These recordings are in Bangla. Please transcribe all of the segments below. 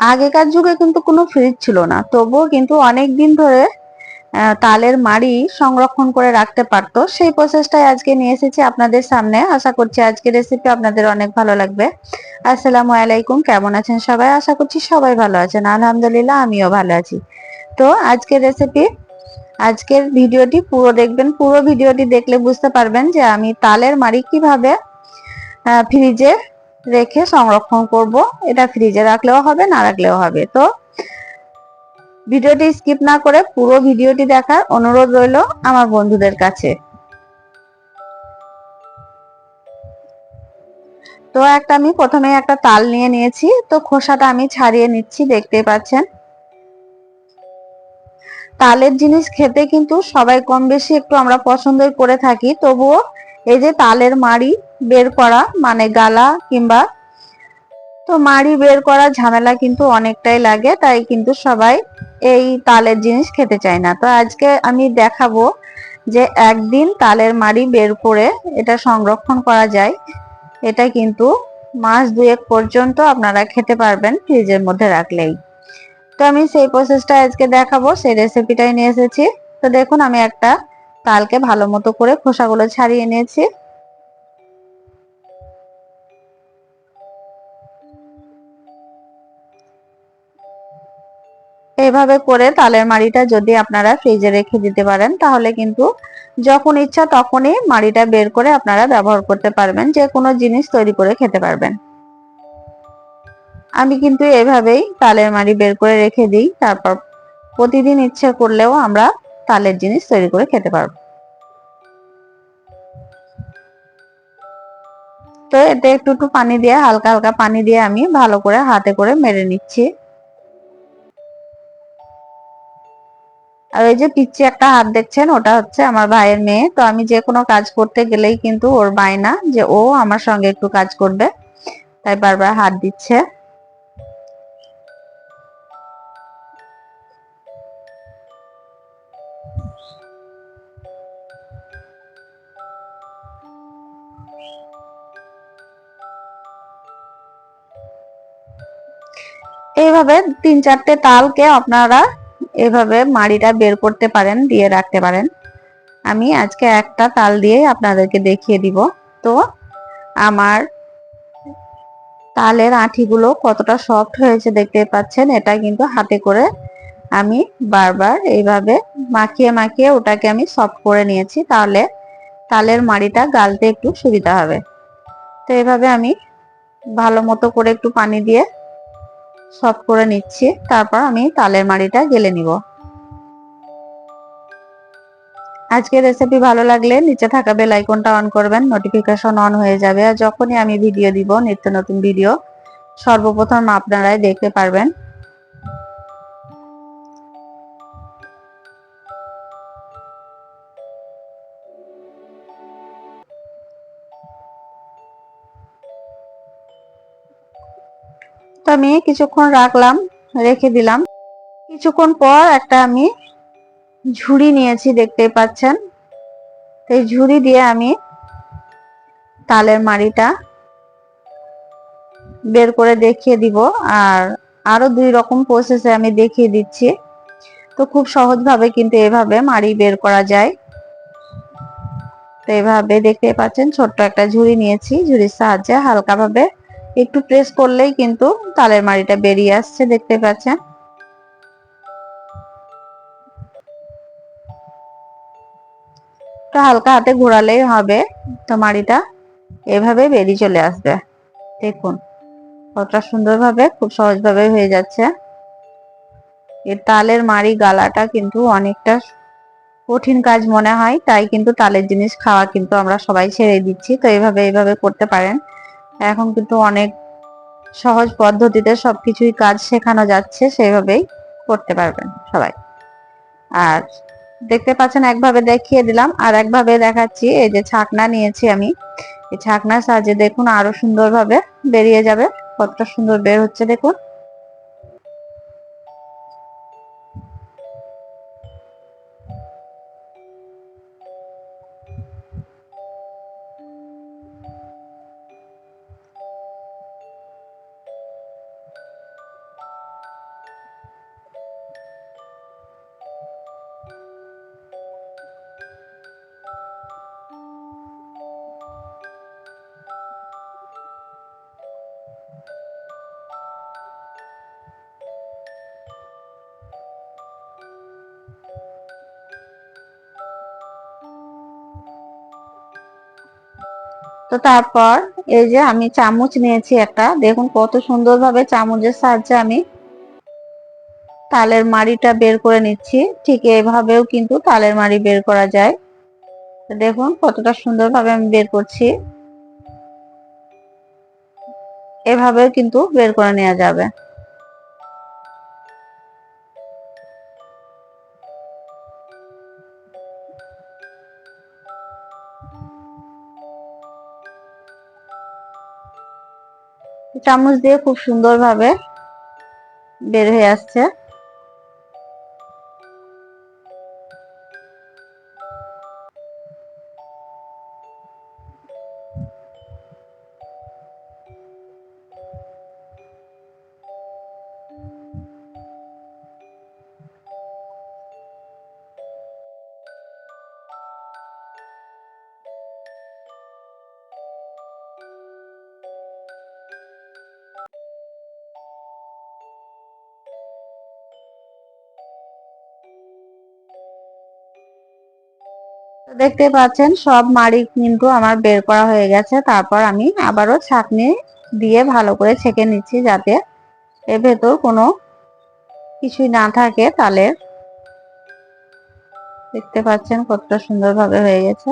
আগেকার যুগে কিন্তু কোনো ফ্রিজ ছিল না। তবুও কিন্তু অনেক দিন ধরে তালের মাড়ি সংরক্ষণ করে রাখতে পারতো। সেই প্রসেসটাই আজকে নিয়ে এসেছি আপনাদের সামনে। আশা করছি আজকের রেসিপি আপনাদের অনেক ভালো লাগবে। আসসালামু আলাইকুম। কেমন আছেন সবাই? আশা করছি সবাই ভালো আছেন। আলহামদুলিল্লাহ, আমিও ভালো আছি। তো আজকের রেসিপি আজকের ভিডিওটি পুরো দেখবেন। পুরো ভিডিওটি দেখলে বুঝতে পারবেন যে আমি তালের মাড়ি কীভাবে ফ্রিজে রেখে সংরক্ষণ করব। এটা ফ্রিজে রাখলেও হবে, না রাখলেও হবে। তো ভিডিওটি স্কিপ না করে পুরো ভিডিওটি দেখার অনুরোধ রইল আমার বন্ধুদের কাছে। তো একটা আমি প্রথমে একটা তাল নিয়ে নিয়েছি। তো খোসাটা আমি ছাড়িয়ে নিচ্ছি দেখতে পাচ্ছেন। তালের জিনিস খেতে কিন্তু সবাই কম বেশি একটু আমরা পছন্দই করে থাকি, তবুও এই যে তালের মাড়ি বের করা মানে গালা কিংবা তো মাড়ি বের করা ঝামেলা কিন্তু অনেকটাই লাগে, তাই কিন্তু সবাই এই তালের জিনিস খেতে চায় না। তো আজকে আমি দেখাবো যে একদিন তালের মাড়ি বের করে এটা সংরক্ষণ করা যায়, এটা কিন্তু মাস দুয়েক পর্যন্ত আপনারা খেতে পারবেন ফ্রিজের মধ্যে রাখলেই। তো আমি সেই প্রসেসটা আজকে দেখাবো, সেই রেসিপিটাই নিয়ে এসেছি। তো দেখুন আমি একটা তালকে ভালো মতো করে খোসাগুলো ছাড়িয়ে নিয়েছি। এইভাবে করে তালের মাড়িটা যদি আপনারা ফ্রিজে রেখে দিতে পারেন, তাহলে কিন্তু যখন ইচ্ছা তখনই মাড়িটা বের করে আপনারা ব্যবহার করতে পারবেন, যে কোনো জিনিস তৈরি করে খেতে পারবেন। আমি কিন্তু এভাবেই তালের মাড়ি বের করে রেখে দিই, তারপর প্রতিদিন ইচ্ছে করলেও আমরা তালের জিনিস তৈরি করে খেতে পারব। তো এতে একটু একটু পানি দিয়ে, হালকা হালকা পানি দিয়ে আমি ভালো করে হাতে করে মেরে নিচ্ছি। আর ওই যে পিচ্ছি একটা হাত দেখছেন, ওটা হচ্ছে আমার ভাইয়ের মেয়ে। তো আমি যে কোনো কাজ করতে গেলেই কিন্তু ওর বায়না যে ও আমার সঙ্গে একটু কাজ করবে। তাই বারবার হাত দিচ্ছে। এইভাবে তিন চারটে তালকে আপনারা এভাবে মাড়িটা বের করতে পারেন, দিয়ে রাখতে পারেন। আমি আজকে একটা তাল দিয়ে আপনাদেরকে দেখিয়ে দিব। তো আমার তালের আঁঠিগুলো কতটা সফট হয়েছে দেখতে পাচ্ছেন, এটা কিন্তু হাতে করে আমি বারবার এইভাবে মাখিয়ে মাখিয়ে ওটাকে আমি সফট করে নিয়েছি, তাহলে তালের মাড়িটা গালতে একটু সুবিধা হবে। তো এইভাবে আমি ভালো মতো করে একটু পানি দিয়ে সফট করে নিচ্ছি, তারপর আমি তালের মাড়িটা গেলে নিব। আজকের রেসিপি ভালো লাগলে নিচে থাকা বেল আইকনটা অন করবেন নোটিফিকেশন অন হয়ে যাবে, আর যখনই আমি ভিডিও দিব, নিত্য নতুন ভিডিও সর্বপ্রথম আপনারাই দেখতে পারবেন। আমি কিছুক্ষণ রাখলাম, রেখে দিলাম। কিছুক্ষণ পর একটা আমি ঝুড়ি নিয়েছি, দেখতেই পাচ্ছেন। এই ঝুড়ি দিয়ে আমি তালের মাড়িটা বের করে দেখিয়ে দিব আর আরও দুই রকম প্রসেসে আমি দেখিয়ে দিচ্ছি। তো খুব সহজভাবে কিন্তু এভাবে মাড়ি বের করা যায়। তো এভাবে দেখতে পাচ্ছেন, ছোট্ট একটা ঝুড়ি নিয়েছি। ঝুড়ির সাহায্যে হালকাভাবে একটু প্রেস করলেই কিন্তু তালের মাড়িটা বেরিয়ে আসছে, দেখতে পাচ্ছেন। তো হালকা হাতে ঘোরালেই হবে, তো মাড়িটা এভাবে বেরিয়ে চলে আসবে। দেখুন, কতটা সুন্দরভাবে, খুব সহজভাবে হয়ে যাচ্ছে। এর তালের মাড়ি গালাটা কিন্তু অনেকটা কঠিন কাজ মনে হয়, তাই কিন্তু তালের জিনিস খাওয়া কিন্তু আমরা সবাই ছেড়ে দিচ্ছি, তো এভাবে এভাবে করতে পারেন। এখন কিন্তু অনেক সহজ পদ্ধতিতে সবকিছুই কাজ শেখানো যাচ্ছে, সেভাবেই করতে পারবেন সবাই। আর দেখতে পাচ্ছেন, একভাবে দেখিয়ে দিলাম, আর একভাবে দেখাচ্ছি, এই যে ছাকনা নিয়েছি আমি। এই ছাকনার সাহায্যে দেখুন আরও সুন্দরভাবে বেরিয়ে যাবে, কতটা সুন্দর বের হচ্ছে, দেখুন। তো তারপর এই যে আমি চামচ নিয়েছি একটা। দেখুন কত সুন্দরভাবে চামচের সাহায্যে আমি তালের মাড়িটা বের করে নিচ্ছি। ঠিক এইভাবেও কিন্তু তালের মাড়ি বের করা যায়। দেখুন কতটা সুন্দরভাবে আমি বের করছি। এভাবেও কিন্তু বের করে নেওয়া যাবে। চামচ দিয়ে খুব সুন্দরভাবে বের হয়ে আসছে। দেখতে পাচ্ছেন, সব মাড়ি কিন্তু আমার বের করা হয়ে গেছে। তারপর আমি আবারও ছাঁকনি দিয়ে ভালো করে ছেঁকে নিচ্ছি যাতে এর ভেতর কোনো কিছুই না থাকে। তালের দেখতে পাচ্ছেন কতটা সুন্দরভাবে হয়ে গেছে।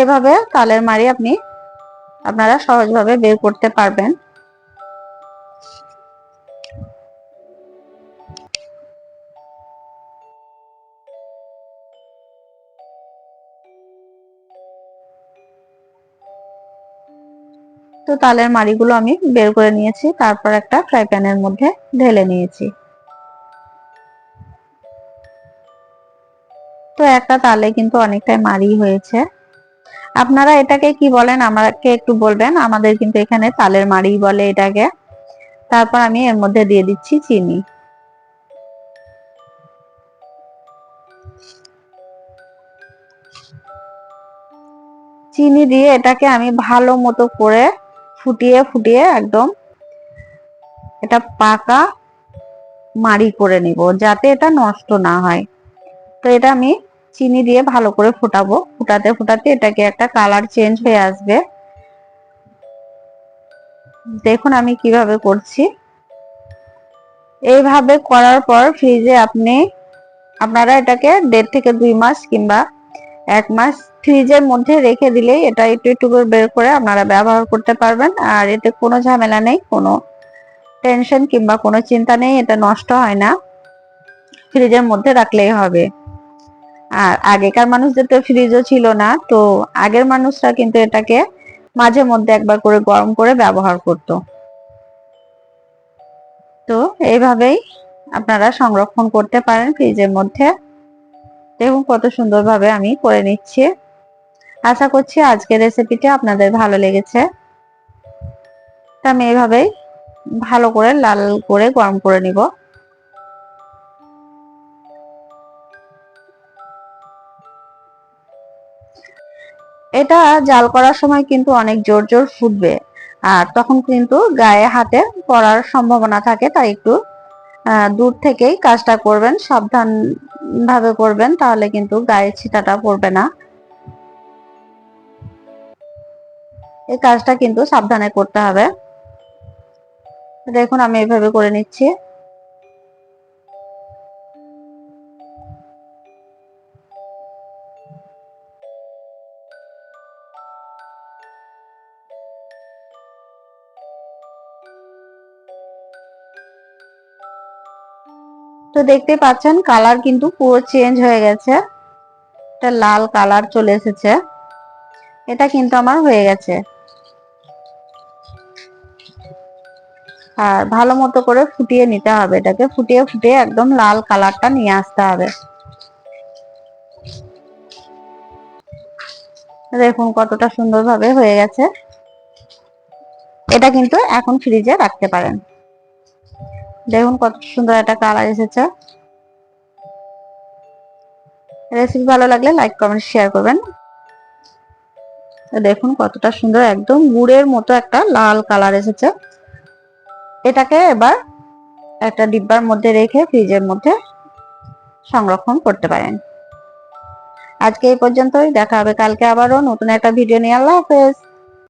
এভাবে তালের মাড়ি আপনি, আপনারা সহজভাবে বের করতে পারবেন। তো তালের মাড়িগুলো আমি বের করে নিয়েছি, তারপর একটা ফ্রাই প্যানের মধ্যে ঢেলে নিয়েছি। তো একটা তালে কিন্তু অনেকটাই মাড়ি হয়েছে। আপনারা এটাকে কি বলেন, আমাকে একটু বলবেন? আমাদের কিন্তু এখানে তালের মাড়ি বলে এটাকে। তারপর আমি এর মধ্যে দিয়ে দিচ্ছি চিনি। চিনি দিয়ে এটাকে আমি ভালো মতো করে ফুটিয়ে ফুটিয়ে একদম এটা পাকা মাড়ি করে নিব যাতে এটা নষ্ট না হয়। তো এটা আমি চিনি দিয়ে ভালো করে ফুটাবো। ফুটাতে ফুটাতে এটাকে একটা কালার চেঞ্জ হয়ে আসবে। দেখুন আমি কীভাবে করছি। এইভাবে করার পর ফ্রিজে আপনি, আপনারা এটাকে দেড় থেকে দুই মাস কিংবা এক মাস ফ্রিজের মধ্যে রেখে দিলেই এটা একটু একটু করে বের করে আপনারা ব্যবহার করতে পারবেন। আর এতে কোনো ঝামেলা নেই, কোনো টেনশন কিংবা কোনো চিন্তা নেই, এটা নষ্ট হয় না। ফ্রিজের মধ্যে রাখলেই হবে। আর আগেকার মানুষদের তো ফ্রিজও ছিল না, তো আগের মানুষরা কিন্তু এটাকে মাঝে মধ্যে একবার করে গরম করে ব্যবহার করত। তো এইভাবেই আপনারা সংরক্ষণ করতে পারেন ফ্রিজের মধ্যে। দেখুন কত সুন্দরভাবে আমি করে নিচ্ছি। আশা করছি আজকের রেসিপিটা আপনাদের ভালো লেগেছে। তা আমি এইভাবেই ভালো করে লাল করে গরম করে নিব। এটা জাল করার সময় কিন্তু অনেক জোর জোর ফুটবে। আর তখন কিন্তু গায়ে, হাতে পড়ার সম্ভাবনা থাকে, তাই একটু দূর থেকেই কাজটা করবেন। সাবধান ভাবে করবেন তাহলে কিন্তু গায়ে ছিটাটা পড়বে না। এই কাজটা কিন্তু সাবধানে করতে হবে। দেখুন, আমি এভাবে করে নিচ্ছি। তো দেখতে পাচ্ছেন কালার কিন্তু পুরো চেঞ্জ হয়ে গেছে। একটা লাল কালার চলে এসেছে। এটা কিন্তু আমার হয়ে গেছে। আর ভালো মতো করে ফুটিয়ে নিতে হবে এটাকে। ফুটিয়ে ফুটিয়ে একদম লাল কালারটা নিয়ে আসতে হবে। দেখুন কতটা সুন্দরভাবে হয়ে গেছে। এটা কিন্তু এখন ফ্রিজে রাখতে পারেন। দেখুন কত সুন্দর একটা কালার এসেছে। রেসিপি ভালো লাগলে লাইক কমেন্ট শেয়ার করবেন। দেখুন কতটা সুন্দর, একদম গুড়ের মতো একটা লাল কালার এসেছে। এটাকে এবার একটা ডিব্বার মধ্যে রেখে ফ্রিজের মধ্যে সংরক্ষণ করতে পারেন। আজকে এই পর্যন্তই, দেখা হবে কালকে আবারও নতুন একটা ভিডিও নিয়ে। আল্লাহ হাফেজ।